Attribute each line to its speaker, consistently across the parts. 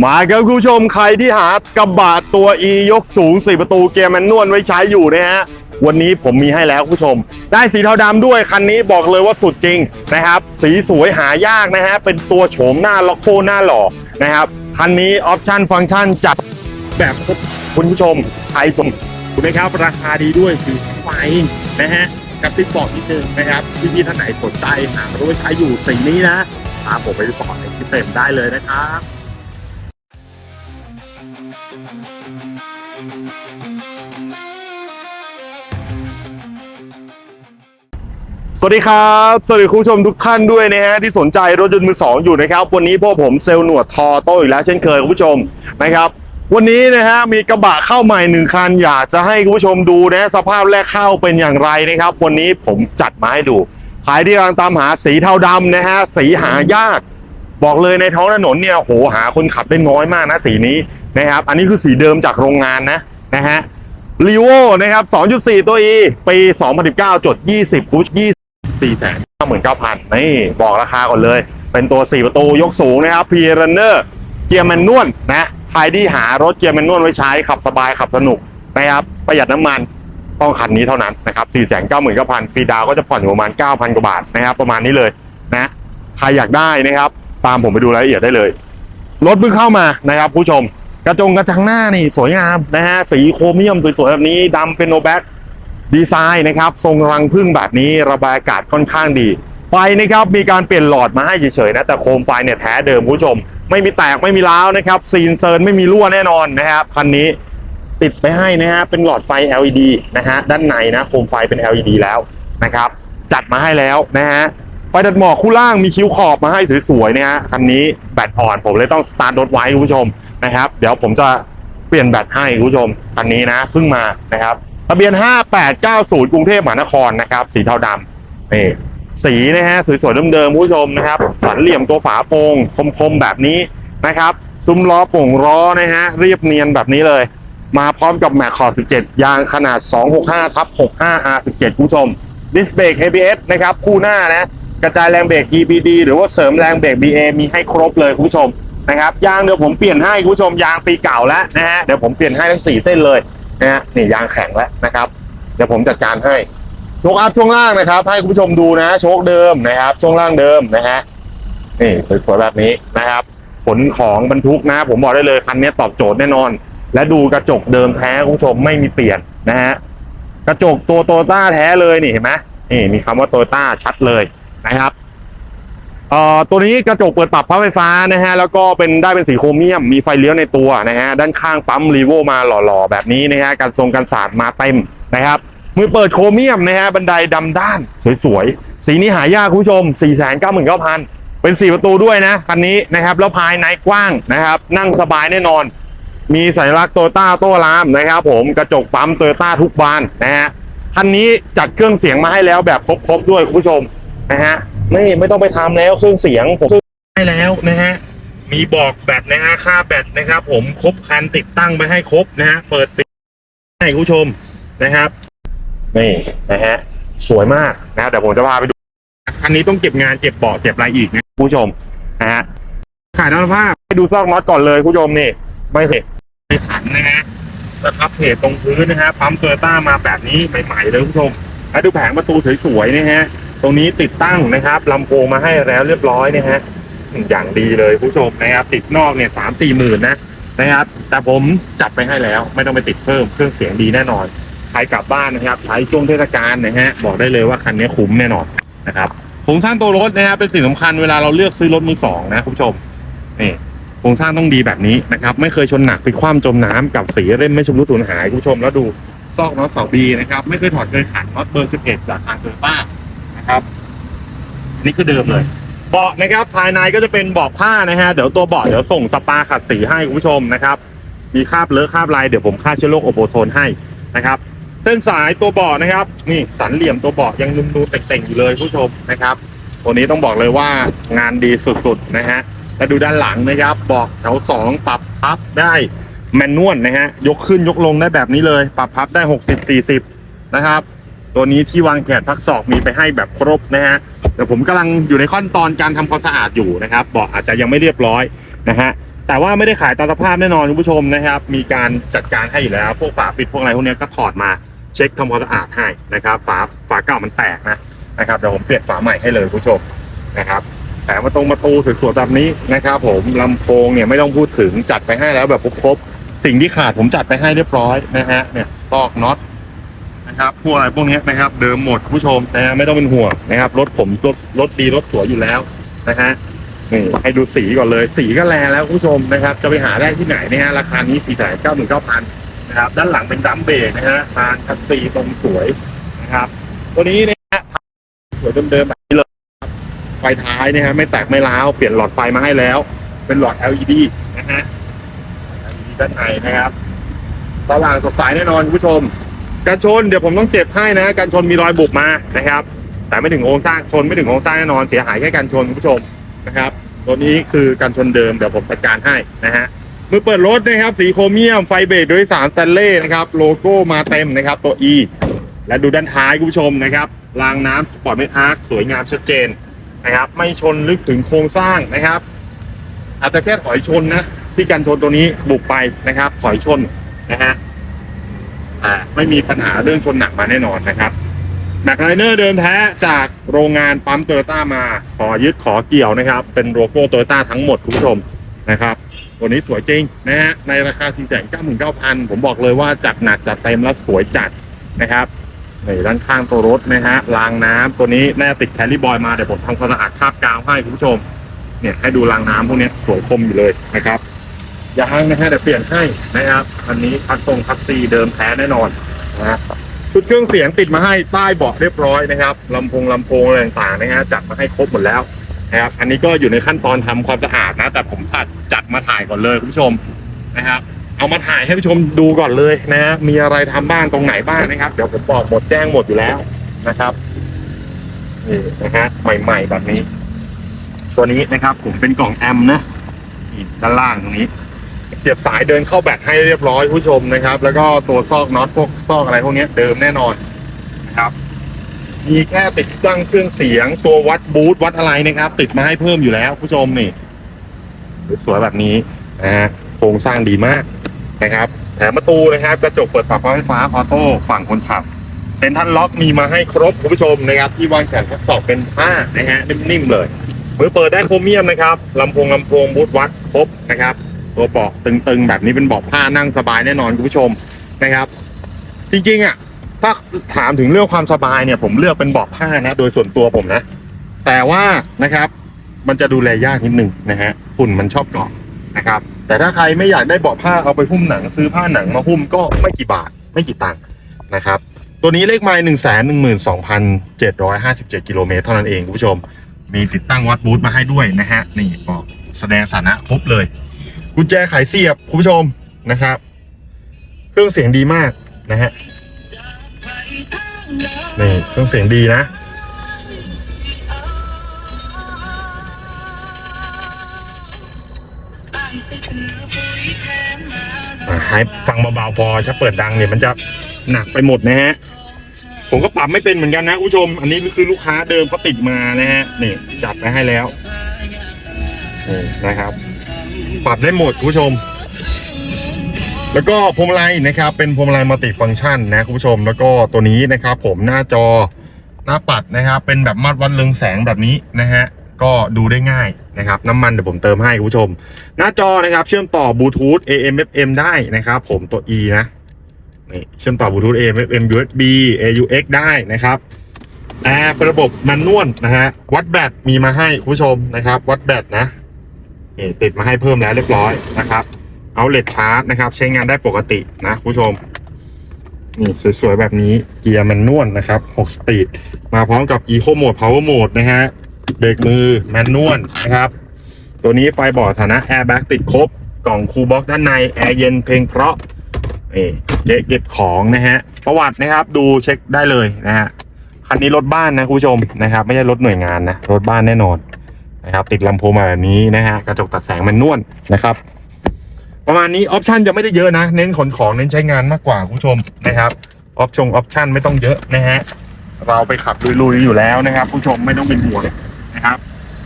Speaker 1: มาครับคุณผู้ชมใครที่หากระบะตัว E ยกสูง4ประตูเกียร์แมนนวลไว้ใช้อยู่นะฮะวันนี้ผมมีให้แล้วคุณผู้ชม ได้สีเทาดำด้วยคันนี้บอกเลยว่าสุดจริงนะครับ สีสวยหายากนะฮะเป็นตัวโฉมหน้าล็อกโคหน้าหล่อนะครับคันนี้ออปชั่นฟังก์ชันจัดแบบครบคุณผู้ชมใครสมถูกไหมครับ ราคาดีด้วยสีไฟนะฮะกระซิบบอกนิดนึงนะครับพี่ๆท่านไหนสนใจหารถไว้ใช้อยู่สีนี้นะตามผมไปสอในคลิปเต็มได้เลยนะครับ สวัสดีครับ สวัสดีคุณผู้ชมทุกท่านด้วยนะฮะที่สนใจรถยนต์มือสองอยู่นะครับ วันนี้พวกผมเซลล์หนวดทอโต้อีกแล้วเช่นเคยคุณผู้ชมนะครับ วันนี้นะฮะมีกระบะเข้าใหม่หนึ่งคันอยากจะให้คุณผู้ชมดูนะสภาพแรกเข้าเป็นอย่างไรนะครับ วันนี้ผมจัดมาให้ดูใครที่กำลังตามหาสีเทาดำนะฮะสีหายาก บอกเลยในท้องถนนเนี่ยโหหาคนขับได้น้อยมากนะสีนี้นะครับ อันนี้คือสีเดิมจากโรงงานนะนะฮะลีโวนะครับ 2.4 ตัว E ปี 2019 จด 20คุณ20 4แสนเก้าหมื่นเก้าพันนี่บอกราคาก่อนเลย เป็นตัว4ประตูยกสูงนะครับ p r u n n e r เกียร์แมนนวลนะใครที่หารถเกียร์แมนนวลไว้ใช้ขับสบายขับสนุกนะครับประหยัดน้ำมันต้องคันนี้เท่านั้นนะครับ4 9 9 0 0 0ฟรีดาวก็จะผ่อนอยู่ประมาณ 9,000 กว่าบาทนะครับ ประมาณนี้เลยนะใครอยากได้นะครับ ตามผมไปดูรายละเอียดได้เลย รถเพิ่งเข้ามานะครับ ผู้ชม กระจงกระจังหน้านี่สวยงามนะฮะสีโครเมียมสวยๆแบบนี้ดำเป็นโนแบ็ก ดีไซน์นะครับทรงรังพึ่งแบบนี้ระบายอากาศค่อนข้างดี ไฟนะครับมีการเปลี่ยนหลอดมาให้เฉยๆนะแต่โคมไฟเนี่ยแท้เดิมคุณผู้ชม ไม่มีแตกไม่มีร้าวนะครับซีนเซิร์นไม่มีรั่วแน่นอนนะครับคันนี้ติดไปให้นะฮะเป็นหลอดไฟ LED นะฮะด้านในนะโคมไฟเป็น LED แล้วนะครับจัดมาให้แล้วนะฮะไฟดัดหมอกคู่ล่างมีคิ้วขอบมาให้สวยๆนะฮะคันนี้แบตอ่อนผมเลยต้องสตาร์ทรถไว้คุณผู้ชมนะครับ เดี๋ยวผมจะเปลี่ยนแบตให้คุณผู้ชมคันนี้นะเพิ่งมานะครับ ทะเบียน 5890 กรุงเทพมหานครนะครับ สีเทาดำนี่สีนะฮะสวยๆเดิมๆคุณผู้ชมนะครับ สันเหลี่ยมตัวฝาโปร่งคมๆแบบนี้นะครับซุ้มล้อโป่งล้อนะฮะเรียบเนียนแบบนี้เลย มาพร้อมกับแมคคอร์ด17 ยางขนาด 265ทับ 65R17 คุณผู้ชมดิสเบรก ABS นะครับคู่หน้านะกระจายแรงเบรก EBD หรือว่าเสริมแรงเบรก BA มีให้ครบเลยคุณผู้ชมนะครับยางเดี๋ยวผมเปลี่ยนให้คุณผู้ชมยางปีเก่าแล้วนะฮะเดี๋ยวผมเปลี่ยนให้ทั้งสี่เส้นเลย นะฮะนี่ยางแข็งแล้วนะครับ เดี๋ยวผมจัดการให้โชคอัพช่วงล่างนะครับ ให้คุณผู้ชมดูนะ โชคเดิมนะครับ ช่วงล่างเดิมนะฮะนี่สวยๆแบบนี้นะครับ ผลของบรรทุกนะ ผมบอกได้เลยคันนี้ตอบโจทย์แน่นอน และดูกระจกเดิมแท้คุณผู้ชมไม่มีเปลี่ยนนะฮะกระจกตัวโตต้าแท้เลยนี่เห็นไหมนี่มีคำว่าโตต้าชัดเลยนะครับ เอ่อตัวนี้กระจกเปิดปรับพับไฟฟ้านะฮะแล้วก็เป็นได้เป็นสีโครเมียมมีไฟเลี้ยวในตัวนะฮะด้านข้างปั๊มรีโวมาหล่อๆ แบบนี้นะฮะกันทรงกันสาดมาเต็มนะครับมือเปิดโครเมียมนะฮะบันไดดำด้านสวยๆ สีนี้หายากคุณผู้ชม 4 9 9 0 0 0 เป็น 4 ประตูด้วยนะคันนี้นะครับแล้วภายในกว้างนะครับ นั่งสบายแน่นอน มีสัญลักษณ์โตต้าโต้รามนะครับผมกระจกปั๊มโตต้าทุกบานนะฮะคันนี้จัดเครื่องเสียงมาให้แล้วแบบครบๆด้วยคุณผู้ชมนะฮะ ไม่ไม่ต้องไปทำแล้วเครื่องเสียงผมให้แล้วนะฮะมีบอกแบตนะฮะค่าแบตนะครับ ผมครบคันติดตั้งไปให้ครบนะฮะเปิดปิดให้คุณผู้ชมนะครับนี่นะฮะสวยมากนะเดี๋ยวผมจะพาไปดูคันนี้ต้องเก็บงานเก็บเบาะเก็บอะไรอีกนะคุณผู้ชมนะฮะขายน้ำภาพให้ดูซอกน็อตก่อนเลยคุณผู้ชมนี่ไม่เห็นไม่ขันนะฮะแล้วพับเพจตรงพื้นนะฮะปั๊มเตอร์ต้ามาแบบนี้ใหม่ๆเลยคุณผู้ชมแล้วดูแผงประตูสวยๆนะฮะ ตรงนี้ติดตั้งนะครับลำโพงมาให้แล้วเรียบร้อยนะฮะอย่างดีเลยคุณผู้ชมนะครับ ติดนอกเนี่ยสามสี่หมื่นนะนะครับ แต่ผมจัดไปให้แล้ว ไม่ต้องไปติดเพิ่มเครื่องเสียงดีแน่นอนใครกลับบ้านนะครับใช้ช่วงเทศกาลนะฮะบอกได้เลยว่าคันนี้คุ้มแน่นอนนะครับโครงสร้างตัวรถนะฮะเป็นสิ่งสำคัญเวลาเราเลือกซื้อรถมือสองนะคุณผู้ชมนี่โครงสร้างต้องดีแบบนี้นะครับไม่เคยชนหนักไปคว่ำจมน้ำกับสีเล่มไม่ชำรุดสูญหายคุณผู้ชมแล้วดูซอกน็อตเสาบีนะครับไม่เคยถอดเคยขันน็อตเบอร์สิบเอ็ดจากทางเตอร์ต้า นะครับนี่คือเดิมเลย เบาะนะครับภายในก็จะเป็นเบาะผ้านะฮะเดี๋ยวตัวเบาะเดี๋ยวส่งสปาขัดสีให้คุณผู้ชมนะครับ มีคราบเลอะคราบลายเดี๋ยวผมฆ่าเชื้อโรคโอโบโซนให้นะครับ เส้นสายตัวเบาะนะครับ นี่สันเหลี่ยมตัวเบาะยังนุ่มๆเต่งๆอยู่เลยคุณผู้ชมนะครับ ตัวนี้ต้องบอกเลยว่างานดีสุดๆนะฮะแล้วดูด้านหลังนะครับเบาะแถวสองปรับพับได้แมนนวลนะฮะยกขึ้นยกลงได้แบบนี้เลย ปรับพับได้หกสิบสี่สิบนะครับ ตัวนี้ที่วางแขนพักศอกมีไปให้แบบครบนะฮะเดี๋ยวผมกำลังอยู่ในขั้นตอนการทำความสะอาดอยู่นะครับเบาะอาจจะยังไม่เรียบร้อยนะฮะแต่ว่าไม่ได้ขายตามสภาพแน่นอนคุณผู้ชมนะครับ มีการจัดการให้อยู่แล้ว พวกฝาปิดพวกอะไรพวกนี้ก็ถอดมาเช็คทำความสะอาดให้นะครับ ฝาฝาเก่ามันแตกนะนะครับเดี๋ยวผมเปลี่ยนฝาใหม่ให้เลยคุณผู้ชมนะครับแต่มาตรงประตูสวยๆแบบนี้นะครับ ผมลำโพงเนี่ยไม่ต้องพูดถึงจัดไปให้แล้วแบบครบๆสิ่งที่ขาดผมจัดไปให้เรียบร้อยนะฮะเนี่ยตอกน็อต นะครับพวกอะไรพวกนี้นะครับ เดิมหมดคุณผู้ชมนะฮะไม่ต้องเป็นห่วงนะครับรถผมรถรถดีรถสวยอยู่แล้วนะฮะนี่ให้ดูสีก่อนเลย สีก็แลแล้วคุณผู้ชมนะครับ จะไปหาได้ที่ไหนนะฮะราคานี้สี่แสนเก้าหมื่นเก้าพันนะครับ ด้านหลังเป็นดัมเบรกนะฮะคานคัสซีตรงสวยนะครับ ตัวนี้นะฮะสวยเดิมๆแบบนี้เลยไฟท้ายนะฮะไม่แตกไม่ร้าวเปลี่ยนหลอดไฟมาให้แล้ว เป็นหลอด LED นะฮะ LED ด้านในนะครับสว่างสดใสแน่นอนคุณผู้ชม การชนเดี๋ยวผมต้องเจ็บให้นะการชนมีรอยบุบมานะครับ แต่ไม่ถึงโครงสร้างชนไม่ถึงโครงสร้างแน่นอนเสียหายแค่การชนคุณผู้ชมนะครับตัวนี้คือการชนเดิมเดี๋ยวผมจัดการให้นะฮะมือเปิดรถนะครับสีโครเมียมไฟเบรกโดยสารสแตนเล่นะครับโลโก้มาเต็มนะครับตัว E และดูด้านท้ายคุณผู้ชมนะครับรางน้ำสปอร์ตเมทอาร์คสวยงามชัดเจนนะครับไม่ชนลึกถึงโครงสร้างนะครับ อาจจะแค่ถอยชนนะที่กันชนตัวนี้บุกไปนะครับถอยชนนะฮะ อ่าไม่มีปัญหาเรื่องชนหนักมาแน่นอนนะครับแม็กไลเนอร์เดิมแท้จากโรงงานปั๊มโตโยต้ามา ขอยึดขอเกี่ยวนะครับ เป็นโลโก้โตโยต้าทั้งหมดคุณผู้ชมนะครับตัวนี้สวยจริงนะฮะในราคา 4 9 9 0 0 0 ผมบอกเลยว่าจัดหนักจัดเต็มแล้วสวยจัดนะครับในด้านข้างตัวรถนะฮะรางน้ำตัวนี้แน่ติดแคลริบอยมาเดี๋ยวผมทำความสะอาดคาบกาวให้คุณผู้ชมเนี่ยให้ดูรางน้ำพวกนี้สวยคมอยู่เลยนะครับ อย่างนะฮะเดี๋ยวเปลี่ยนให้นะครับอันนี้คัดตรงคัดซีเดิมแท้แน่นอนนะฮะชุดเครื่องเสียงติดมาให้ใต้เบาะเรียบร้อยนะครับลำโพงลำโพงอะไรต่างๆนะฮะจัดมาให้ครบหมดแล้วนะครับอันนี้ก็อยู่ในขั้นตอนทำความสะอาดนะ แต่ผมจัดจัดมาถ่ายก่อนเลยคุณผู้ชมนะครับเอามาถ่ายให้ผู้ชมดูก่อนเลยนะฮะมีอะไรทำบ้างตรงไหนบ้างนะครับ เดี๋ยวผมบอกหมดแจ้งหมดอยู่แล้วนะครับนี่นะฮะใหม่ ๆ แบบนี้ ตัวนี้นะครับผมเป็นกล่องแอมนะด้านล่างตรงนี้ เสียบสายเดินเข้าแบตให้เรียบร้อยผู้ชมนะครับ แล้วก็ตัวซอกน็อตพวกซอกอะไรพวกนี้เดิมแน่นอนนะครับ มีแค่ติดตั้งเครื่องเสียงตัววัดบูทวัดอะไรนะครับ ติดมาให้เพิ่มอยู่แล้วผู้ชมนี่สวยๆแบบนี้นะฮะโครงสร้างดีมากนะครับ แถมประตูนะครับกระจกเปิดปรับไฟฟ้าออโต้ฝั่งคนขับเซ็นทรัลล็อกมีมาให้ครบคุณผู้ชมนะครับ ที่วางแขนทดสอบเป็นผ้านะฮะนิ่มๆเลยมือเปิดได้โครเมียมนะครับลำโพงลำโพงบูทวัดครบนะครับ ตัวเบาะตึงๆ แบบนี้เป็นเบาะผ้านั่งสบายแน่นอนคุณผู้ชมนะครับ จริงๆอะถ้าถามถึงเรื่องความสบายเนี่ย ผมเลือกเป็นเบาะผ้านะ โดยส่วนตัวผมนะ แต่ว่านะครับ มันจะดูแลยากนิดนึงนะฮะฝุ่นมันชอบเกาะนะครับ แต่ถ้าใครไม่อยากได้เบาะผ้าเอาไปหุ้มหนัง ซื้อผ้าหนังมาหุ้มก็ไม่กี่บาทไม่กี่ตังค์นะครับ ตัวนี้เลขไมล์หนึ่งแสนหนึ่งหมื่นสองพันเจ็ดร้อยห้าสิบเจ็ดกิโลเมตรเท่านั้นเองคุณผู้ชม มีติดตั้งวัดบูทมาให้ด้วยนะฮะนี่บอกแสดงสถานะครบเลย กุญแจไขเสียบคุณผู้ชมนะครับ เครื่องเสียงดีมากนะฮะนี่เครื่องเสียงดีนะให้ฟังเบาๆพอถ้าเปิดดังเนี่ยมันจะหนักไปหมดนะฮะ ผมก็ปรับไม่เป็นเหมือนกันนะคุณผู้ชม อันนี้คือลูกค้าเดิมเขาติดมานะฮะ นี่จัดไปให้แล้วนี่นะครับ ปรับได้หมดคุณผู้ชม แล้วก็พวงมาลัยนะครับ เป็นพวงมาลัยมัลติฟังก์ชันนะคุณผู้ชม แล้วก็ตัวนี้นะครับ ผมหน้าจอหน้าปัดนะครับ เป็นแบบมาตรวัดเรืองแสงแบบนี้นะฮะก็ดูได้ง่ายนะครับ น้ำมันเดี๋ยวผมเติมให้คุณผู้ชม หน้าจอนะครับ เชื่อมต่อบลูทูธ AM FM ได้นะครับ ผมตัว E นะนี่เชื่อมต่อบลูทูธ AM FM USB AUX ได้นะครับแอร์เป็นระบบแมนนวลนะฮะวัดแบตมีมาให้คุณผู้ชมนะครับ วัดแบตนะ นี่ติดมาให้เพิ่มแล้วเรียบร้อยนะครับเอาเลดชาร์จนะครับ ใช้งานได้ปกตินะคุณผู้ชม นี่สวยๆ แบบนี้เกียร์แมนนวลนนะครับ 6 สปีด มาพร้อมกับ Eco Mode Power Mode นะฮะเบรกมือแมนนวลนะครับ ตัวนี้ไฟบอร์ดฐานะแอร์แบ็กติดครบ กล่องคูลบ็อกด้านในแอร์เย็นเพลงเพราะนี่เก๊ะเก็บของนะฮะ ประวัตินะครับดูเช็คได้เลยนะฮะคันนี้รถบ้านนะคุณผู้ชมนะครับ ไม่ใช่รถหน่วยงานนะรถบ้านแน่นอน นะครับ ติดลำโพงมาแบบนี้นะฮะกระจกตัดแสงมันนวลนะครับ ประมาณนี้ออปชันจะไม่ได้เยอะนะ เน้นขนของเน้นใช้งานมากกว่าคุณผู้ชมนะครับออปชงออปชันไม่ต้องเยอะนะฮะเราไปขับลุยๆอยู่แล้วนะครับผู้ชมไม่ต้องเป็นห่วงนะครับ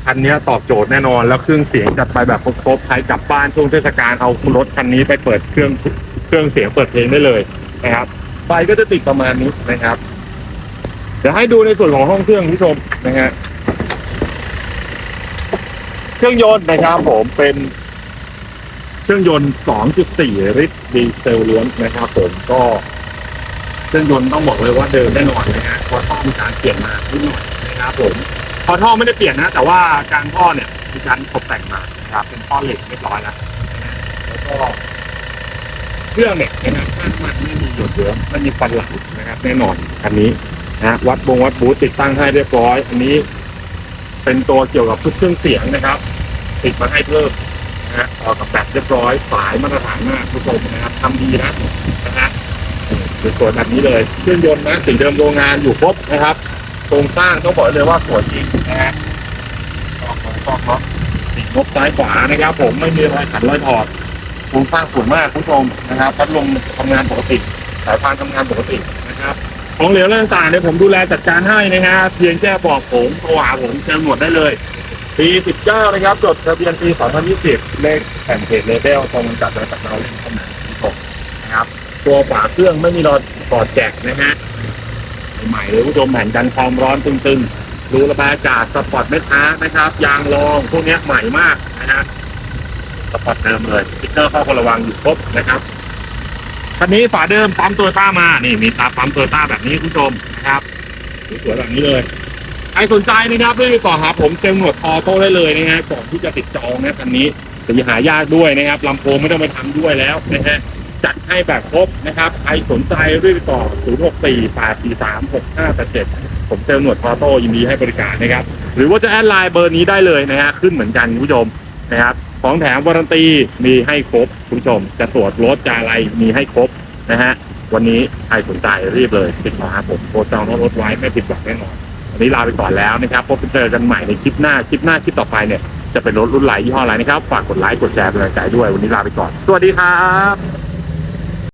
Speaker 1: คันนี้ตอบโจทย์แน่นอนแล้วเครื่องเสียงจัดไปแบบครบๆใครกลับบ้านช่วงเทศกาลเอารถคันนี้ไปเปิดเครื่องเครื่องเสียงเปิดเพลงได้เลยนะครับไฟก็จะติดประมาณนี้นะครับ เดี๋ยวให้ดูในส่วนของห้องเครื่องคุณผู้ชมนะฮะ เครื่องยนต์นะครับผมเป็นเครื่องยนต์ 2.4 ลิตรดีเซลล้วนนะครับผมก็เครื่องยนต์ต้องบอกเลยว่าเดิมแน่นอนนะฮะพอท่อมีการเปลี่ยนมานิดหน่อยนะครับผมพอท่อไม่ได้เปลี่ยนนะ แต่ว่าการท่อเนี่ยมีการตกแต่งมานะครับเป็นท่อเหล็กเรียบร้อยแล้วนะแล้วก็เครื่องเนี่ยนะครับมันไม่มีหยดเหลือไม่มีควันไหลนะครับ แน่นอนคันนี้นะวัดบงวัดบูติดตั้งให้เรียบร้อย อันนี้ เป็นตัวเกี่ยวกับชุดเครื่องเสียงนะครับ ติดมาให้เพิ่มนะฮะต่อกับแบตเรียบร้อยสายมาตรฐานมากทุกคนนะครับทำดีนะนะฮะนี่สวยแบบนี้เลยเครื่องยนต์นะสีเดิมโรงงานอยู่ครบนะครับโครงสร้างต้องบอกเลยว่าสวยจริงนะฮะออกมาออกเนาะติดงบซ้ายขวานะครับ ผมไม่มีรอยขัดรอยถอดโครงสร้างสวยมากคุณผู้ชมนะครับพัดลมทำงานปกติสายพานทำงานปกตินะครับ ของเหลวอะต่างๆเนี่ยผมดูแลจัดการให้นะฮะเพียงแค่บอกผมโทรหาผมเจอหนวดได้เลย ปี 19 นะครับจดทะเบียนปี 2020 เลขแผ่นเพจเลเบลตรงจัดไว้กับเราเล่นเข้ามาที่ผมนะครับ ตัวฝาเครื่องไม่มีรอยปอดแจกนะฮะใหม่เลยคุณผู้ชมแผ่นกันความร้อนตึงๆรูระบายอากาศสปอร์ตเม็ดอาร์นะครับ ยางรองพวกนี้ใหม่มากนะฮะสปอร์ตเดิมเลยสติ๊กเกอร์ข้อควรระวังอยู่ครบนะครับ คันนี้ฝาเดิมปั๊มตโยต้ามา นี่มีตาปั๊มตโยต้าแบบนี้คุณผู้ชมนะครับสวยแบบนี้เลยใครสนใจนะครับรีบติดต่อหาผมเซลล์หนวดออโต้ได้เลยนะฮะก่อนที่จะติดจองนะคันนี้สีหายากด้วยนะครับลำโพงไม่ต้องไปทำด้วยแล้วนะฮะจัดให้แบบครบนะครับใครสนใจรีบติดต่อ 064 843 6587 ผมเซลล์หนวดออโต้ยินดีให้บริการนะครับ หรือว่าจะแอดไลน์เบอร์นี้ได้เลยนะฮะขึ้นเหมือนกันคุณผู้ชมนะครับของแถมวารันตีมีให้ครบคุณผู้ชม จะตรวจรถจะอะไรมีให้ครบนะฮะ วันนี้ใครสนใจรีบเลยติดต่อหาผมโทรจองรถไว้ไม่ผิดหวังแน่นอนวันนี้ลาไปก่อนแล้วนะครับ พบกันเจอกันใหม่ในคลิปหน้าคลิปหน้าคลิปต่อไปเนี่ยจะเป็นรถรุ่นไหลยี่ห้ออะไรนะครับ ฝากกดไลค์กดแชร์เป็นกำลังใจด้วยวันนี้ลาไปก่อน สวัสดีครับ